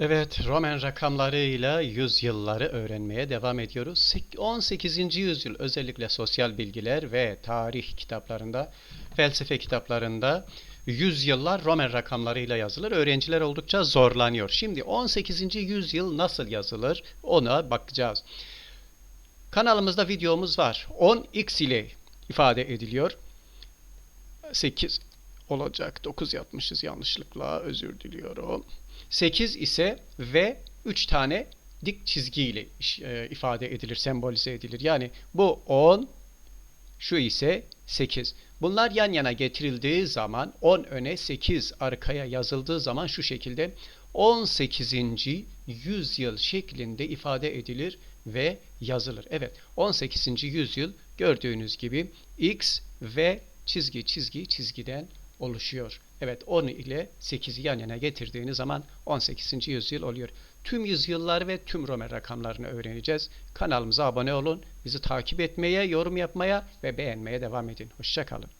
Evet, Roman rakamlarıyla yüzyılları öğrenmeye devam ediyoruz. Sek- 18. yüzyıl özellikle sosyal bilgiler ve tarih kitaplarında, felsefe kitaplarında yüzyıllar Roman rakamlarıyla yazılır. Öğrenciler oldukça zorlanıyor. Şimdi 18. yüzyıl nasıl yazılır ona bakacağız. Kanalımızda videomuz var. 10x ile ifade ediliyor. 8 olacak. 9 yapmışız yanlışlıkla. Özür diliyorum. 8 ise ve 3 tane dik çizgiyle e, ifade edilir, sembolize edilir. Yani bu 10, şu ise 8. Bunlar yan yana getirildiği zaman 10 öne 8 arkaya yazıldığı zaman şu şekilde 18. yüzyıl şeklinde ifade edilir ve yazılır. Evet 18. yüzyıl gördüğünüz gibi x ve çizgi çizgi çizgiden oluşuyor. Evet 10 ile 8'i yan yana getirdiğiniz zaman 18. yüzyıl oluyor. Tüm yüzyıllar ve tüm Roman rakamlarını öğreneceğiz. Kanalımıza abone olun. Bizi takip etmeye, yorum yapmaya ve beğenmeye devam edin. Hoşçakalın.